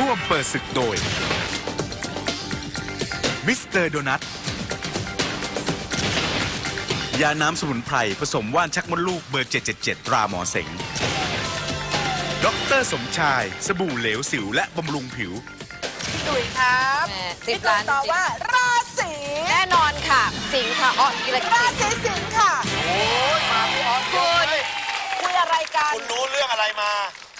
ร่วมเปิดศึกโดย มิสเตอร์โดนัท ยาน้ำสมุนไพร ผสมว่านชักมดลูกเบอร์ 777 ตราหมอเสงดอกเตอรสมชาย สบู่เหลวสิวและบำรุงผิวตุ๋ยครับแหม่พี่10ตุ๋ล้ายนตอบจริง ว่าราศีแน่นอนค่ะ สิงค์ค่ะอ้อกิรกิราจศีสิงค์ค่ะ โอ้ยมาพี่ออสคุณคุยอะไรกัน คุณรู้เรื่องอะไรมา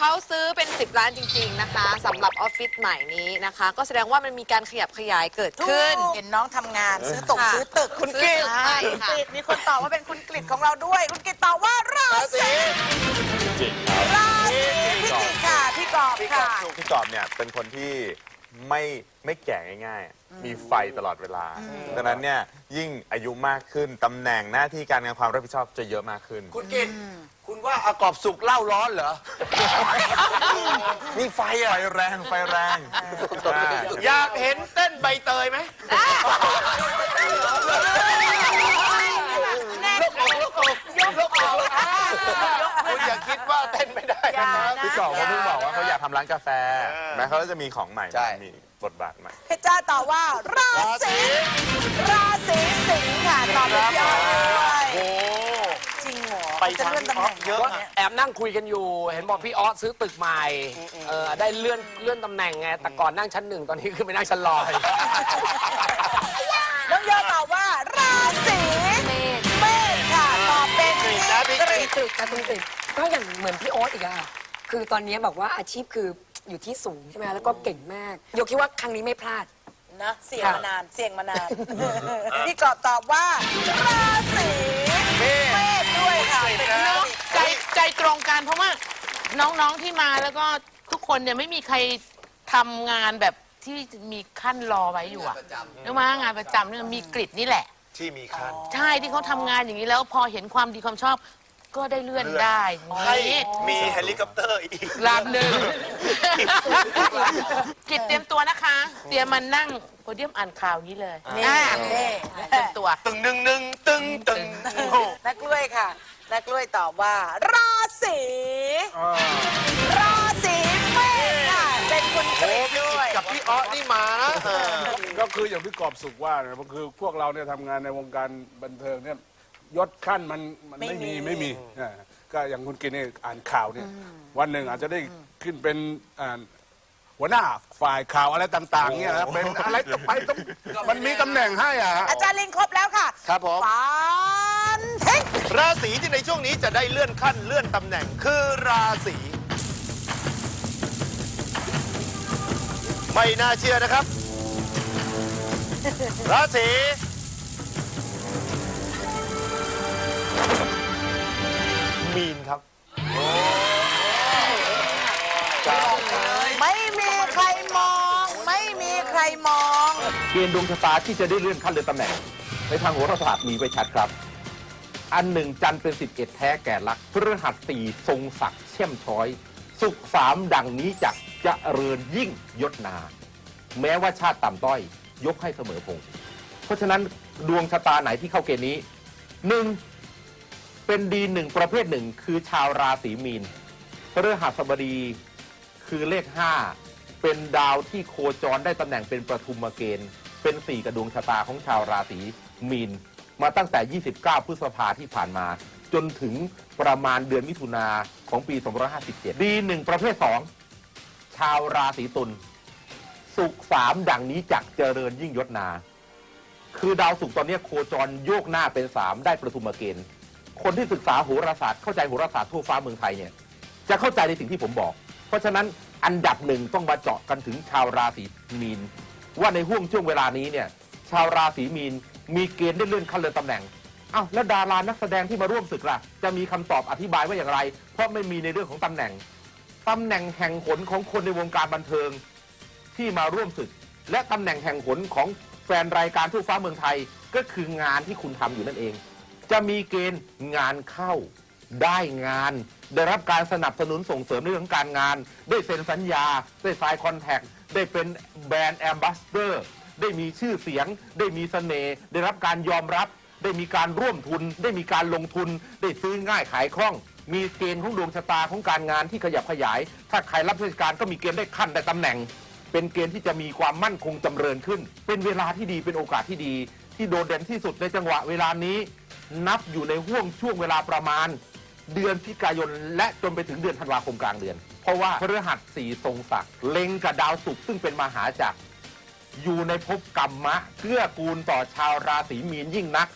เขาซื้อเป็น 10 ล้านจริง ๆ นะคะสำหรับออฟฟิศใหม่นี้นะคะ ก็แสดงว่ามันมีการขยับขยายเกิดขึ้น เห็นน้องทำงานซื้อตกค่ะซื้อตึกคุณซื้กิอตตึกให้คุณค่ะกิตมีคนตอบว่าเป็นคุณกฤษของเราด้วย คุณกิตตอบว่าราราศีศีราศีพิจิกค่ะพี่กอบพี่กอค่ะ บพี่กอบเนี่ยเป็นคนที่ ไม่ไม่แก่ง่ายๆ มีไฟตลอดเวลา ดังนั้นเนี่ยยิ่งอายุมากขึ้นตำแหน่งหน้าที่การงานความรับผิดชอบจะเยอะมากขึ้น คุณกินคุณว่าอากอบสุกเล่าร้อนเหรอ มีไฟอะไฟแรงไฟแรงอ่าอยากเห็นเต้นใบเตยไหมลูกอกลูกอกยกลูกอกคุณอย่าคิดว่าเต้น ไม่ได้อย่านะครับนะ พี่กอบเขาเพิ่งบอกว่าเขาอยากทำร้านกาแฟเออแม้เขาจะมีของใหม่ใช่ มีบทบาทใหม่ เพชรจ้าตอบว่า ราศีราศีสิงค์ค่ะตอบเป็นพี่ออสด้วยโอ้ จริงเหรอไปจะทางเลื่อนตำอแหอน่ฟงเยอะหรนะ แอบนั่งคุยกันอยู่ เห็นบอกพี่ออสซื้อตึกใหม่เออได้เลื่อนเลื่อนตำแหน่งไง แต่ก่อนนั่งชั้นหนึ่งตอนนี้ขึ้นไปนั่งชั้นลอย น้องโยตอบว่า ราศีเม นะพี่กกรีรีดดตึกการตรงตึกก็อย่างเหมือนพี่โอ๊ตอีกอะค่ะคือตอนนี้แบบว่าอาชีพคืออยู่ที่สูงใช่ไหมคะแล้วก็เก่งมากโยคิดว่าครั้งนี้ไม่พลาด นะเสี่ยงมานานเสี่ยงมานานพี่กอบตอบว่าราศีเมษด้วยค่ะเป็นพี่เนอะกใจรีดใจตรงกันเพราะว่าน้องๆที่มาแล้วก็ทุกคนเนี่ยไม่มีใครทำงานแบบที่มีขั้นรอไว้อยู่อะเรียกว่างานประจำเนี่ยมีกริดนี่แหละ ที่มีคันใช่ที่เขาทำงานอย่างนี้แล้วพอเห็นความดีความชอบ ก็ได้เลื่อนได้อย่างให้นี้มีเฮลิคอปเตอร์อีกลำหนึ่งกิจเตรียมตัวนะคะ เตรียมมานั่งโพเดียมอ่านข่าวนี้เลยนี่อ่านี่เตรียมตัว ตึงหนึ่งหนึ่งตึงตึงโอ้โหนักกล้วยค่ะ นักกล้วยตอบว่า ราศีราศีเมษค่ะเป็นคุณกโอ้รีดพี่ด้วยกิจกับพี่อ๊อนี่มานะเออก็คืออย่างที่กอบสุขว่าเนี่ยก็คือพวกเราเนี่ยทำงานในวงการบันเทิงเนี่ย ยศขั้นมันมันไม่มีไม่มีอ่าก็อย่างคุณกินเนี่ยอ่านข่าวเนี่ย วันหนึ่งอาจจะได้ขึ้นเป็นอ่าหัวหน้าฝ่ายข่าวอะไรต่าง ๆเนี่ยนะเป็นอะไรก็ไปต้องมันมีตำแหน่งให้อะฮะ อาจารย์ลิงครบแล้วค่ะครับผมฟันเทงราศีที่ในช่วงนี้จะได้เลื่อนขั้นเลื่อนตำแหน่งคือราศีไม่น่าเชื่อนะครับ ราศี ณฑ์ดวงชะตาที่จะได้เลื่อนขั้นเลื่อนตำแหน่ง ในทางโหราศาสตร์มีไว้ชัดครับ อันหนึ่งจันทร์เป็นสิบเอ็ดแท้แก่ลักพฤหัสสี่ทรงศักดิ์เช่มช้อย สุขสามดังนี้จักจะเริญยิ่งยศนา แม้ว่าชาติต่ำต้อย ยกให้เสมอพงเพราะฉะนั้นดวงชะตาไหนที่เข้าเกณฑ์นี้หนึ่งเป็นดีหนึ่งประเภทหนึ่งคือชาวราศีมีนพฤหัสบดีคือเลข5เป็นดาวที่โคจรได้ตำแหน่งเป็นประทุมเกณฑ์ เป็นสี่กระดวงชะตาของชาวราศีมีน มาตั้งแต่ 29 พฤษภาที่ผ่านมา จนถึงประมาณเดือนมิถุนาของปี 2557 ดีหนึ่งประเภท2ชาวราศีตุลสุขสามดังนี้จักเจริญยิ่งยศนา คือดาวศุกร์ตอนนี้โคจรโยกหน้าเป็น3ได้ประทุมเกณฑ์คนที่ศึกษาโหราศาสตร์เข้าใจโหราศาสตร์ทั่วฟ้าเมืองไทยเนี่ยจะเข้าใจในสิ่งที่ผมบอก เพราะฉะนั้นอันดับหนึ่งต้องมาเจาะกันถึงชาวราศีมีน ว่าในห่วงช่วงเวลานี้เนี่ยชาวราศีมีนมีเกณฑ์ได้เลื่อนขั้นเลื่อนตำแหน่งอ้าวแล้วดารานักแสดงที่มาร่วมศึกล่ะ จะมีคำตอบอธิบายว่าอย่างไร เพราะไม่มีในเรื่องของตำแหน่งตำแหน่งแห่งหนของคนในวงการบันเทิงที่มาร่วมศึก และตำแหน่งแห่งหนของแฟนรายการทั่วฟ้าเมืองไทยก็คืองานที่คุณทำอยู่นั่นเอง จะมีเกณฑ์งานเข้า ได้งาน ได้รับการสนับสนุนส่งเสริมในเรื่องของการงาน ได้เซ็นสัญญา ได้สายคอนแทค ได้เป็นแบรนด์แอมบาสเดอร์ ได้มีชื่อเสียง ได้มีเสน่ห์ได้รับการยอมรับ ได้มีการร่วมทุน ได้มีการลงทุน ได้ซื้อง่ายขายคล่อง มีเกณฑ์ของดวงชะตาของการงานที่ขยับขยาย ถ้าใครรับราชการก็มีเกณฑ์ได้ขั้นได้ตำแหน่ง เป็นเกณฑ์ที่จะมีความมั่นคงจำเริญขึ้น เป็นเวลาที่ดีเป็นโอกาสที่ดี ที่โดดเด่นที่สุดในจังหวะเวลานี้ นับอยู่ในห่วงช่วงเวลาประมาณ เดือนพิกายนและจนไปถึงเดือนธันวาคมกลางเดือน เพราะว่าพฤหัสสีทรงศักดิ์เล็งกับดาวศุกร์ซึ่งเป็นมหาจักรอยู่ในภพกรรมะเกื้อกูลต่อชาวราศีมีนยิ่งนัก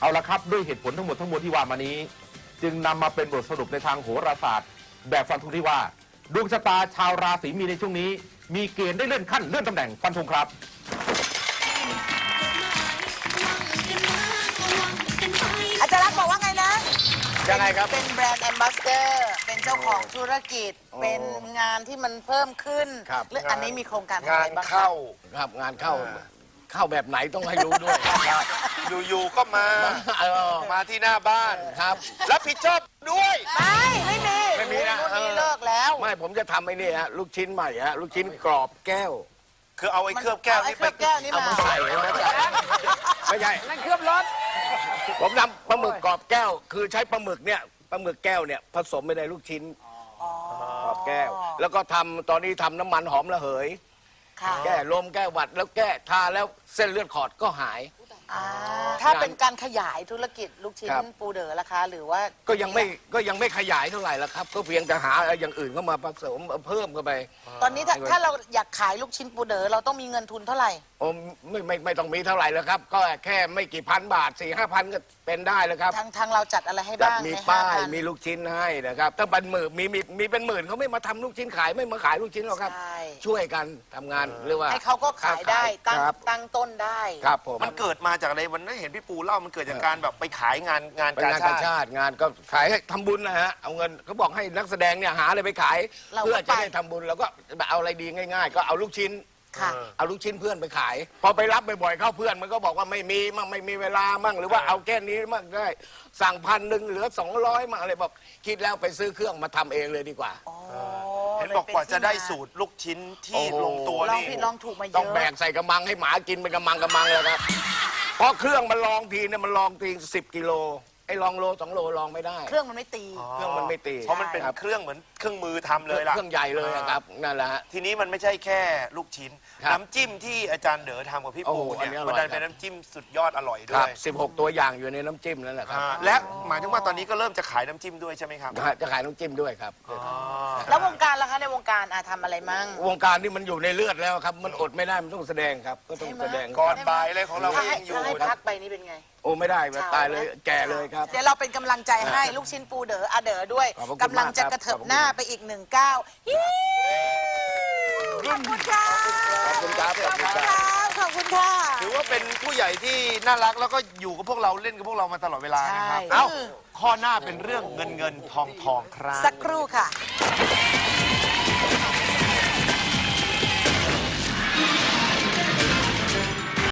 เอาละครับด้วยเหตุผลทั้งหมดทั้งมวลที่ว่ามานี้ จึงนำมาเป็นบทสรุปในทางโหราศาสตร์ แบบฟันธงที่ว่า ดวงชะตาชาวราศีมีนในช่วงนี้ มีเกณฑ์ได้เลื่อนขั้นเลื่อนตำแหน่งฟันธงครับ ยังไงครับ เป็นแบรนด์แอมบาสเดอร์ เป็นเจ้าของธุรกิจ เป็นงานที่มันเพิ่มขึ้นครับ หรืออันนี้มีโครงการอะงาไรนบ้างคะเข้า ครับงานเข้าเข้าแบบไหนต้องให้รู้ด้วย อยู่ๆก็มา เออมาที่หน้าบ้าน ครับ รับผิดชอบด้วย ไม่ไม่มีไม่มีนะ รุ่นนี้เออเลิกแล้วไม่ผมจะทำไอ้นี่ฮะลูกชิ้นใหม่ฮะลูกชิ้นกรอบแก้ว คือเอาไอ้เคลือบแก้วไอ้นี่เคลือบแก้วนี่เอามามาใส่นะไม่ใช่ นั่นเคลือบรถ ผมทำปลาหมึกกรอบแก้ว คือใช้ปลาหมึกเนี่ยปลาหมึกแก้วเนี่ยผสมไปในลูกชิ้นกรอบแก้ว แล้วก็ทำตอนนี้ทำน้ำมันหอมระเหย ค่ะ แก้ลมแก้หวัดแล้วแก้ทาแล้วเส้นเลือดขอดก็หาย อ่าถ้าเป็นการขยายธุรกิจลูกชิ้นครับ ปูเด๋อราคาหรือว่าก็ยังไม่ก็ยังไม่ขยายเท่าไหร่แล้วครับ ก็เพียงแต่หาอะไรอย่างอื่นเข้ามาผสมเพิ่มเข้าไป ตอนนี้ถ้าถ้าเราอยากขายลูกชิ้นปูเด๋อเราต้องมีเงินทุนเท่าไหร่ โอ้ไม่ไม่ไม่ต้องมีเท่าไหร่แล้วครับ ก็แค่ไม่กี่พันบาทสี่ห้าพันก็เป็นได้แล้วครับทางทางเราจัดอะไรให้จัดบ้างมีในป้าย5,000มีลูกชิ้นให้นะครับถ้าเป็นหมื่นมีมีมีเป็นหมื่นเขาไม่มาทำลูกชิ้นขายไม่มาขายลูกชิ้นหรอกครับ ใช่ช่วยกันทำงานหรือว่าให้เขาก็ขายได้ตั้งครับตั้งต้นได้ ครับผม มันเกิดมาจากอะไรวันนั้นเห็นพี่ปูเล่ามันเกิดจากการแบบไปขายงานงานเป็นานกางชาการติชาติงานก็ขายให้ทำบุญนะฮะเอาเงินเขาบอกให้นักแสดงเนี่ยหาอะไรไปขายเราก็เพื่อจะไป ได้ทำบุญแล้วก็เอาอะไรดีง่าย ๆ ก็เอาลูกชิ้น ค่ะ เอาลูกชิ้นเพื่อนไปขาย พอไปรับบ่อยๆเข้าเพื่อนมันก็บอกว่าไม่มีมั่งไม่มีเวลามั่งหรือว่าเอาแค่นี้มั่งได้ สั่งพันหนึ่งเหลือสองร้อยมั่งอะไรบอกคิดแล้วไปซื้อเครื่องมาทำเองเลยดีกว่า อ๋อเห็นบอกกว่าจะได้สูตรลูกชิ้นที่โอ้โห ลงตัวลองนี่ผิดลองถูกมาเยต้องอะแบกใส่กระมังให้หมากินเป็นกระมังกระมังเลยครับ เพราะเครื่องมันลองทีเนี่ยมันลองทีสิบกิโลไอ้ลองโลสองโลลองไม่ได้ เครื่องมันไม่ตี เครื่องมันไม่ตี เพราะมันเป็นครับ เครื่องเหมือนเครื่องมือทำเลยล่ะเครื่องใหญ่เลยอะครับนั่นแหละฮะ ทีนี้มันไม่ใช่แค่ลูกชิ้น ครับน้ำจิ้มที่อาจารย์เด๋อทำกับพี่โอ้ปูโหอันเนี่ยนี้อร่อยมันดันครับเป็นน้ำจิ้มสุดยอดอร่อยคด้รัวบยสิบหกตัวอย่างอยู่ในน้ำจิ้มนั่นแหละครับอ่าและหมายถึงว่าตอนนี้ก็เริ่มจะขายน้ำจิ้มด้วยใช่ไหมครับจะขายน้ำจิ้มด้วยครับแล้ววงการล่ะคะในวงการอะทำอะไรมั่ง วงการนี่มันอยู่ในเลือดแล้วครับ มันอดไม่ได้มันต้องแสดงครับ ก็ต้องแสดงก่อนบ่ายเลยของเราถ้าเอให้งอยู่ ถ้าให้นะพักไปนี่เป็นไง โอ้ไม่ได้เช้าตายเลยนะแก่เลยครับ เดี๋ยวเราเป็นกำลังใจให้ลูกชิ้นปูเด๋ออาเด๋อด้วยขอบพระคุณกำลังจะมากครับกระเถิบหน้าไปอีกหนึ่งก้าวฮิ้วขอบคุณค่ะขอบคุณครับขอบคุณครับครับ ขอบคุณค่ะ ถือว่าเป็นผู้ใหญ่ที่น่ารักแล้วก็อยู่กับพวกเราเล่นกับพวกเรามาตลอดเวลานะครับ ใช่ เอ้า ข้อหน้าเป็นเรื่องเงินเงินทองทองครับ สักครู่ค่ะ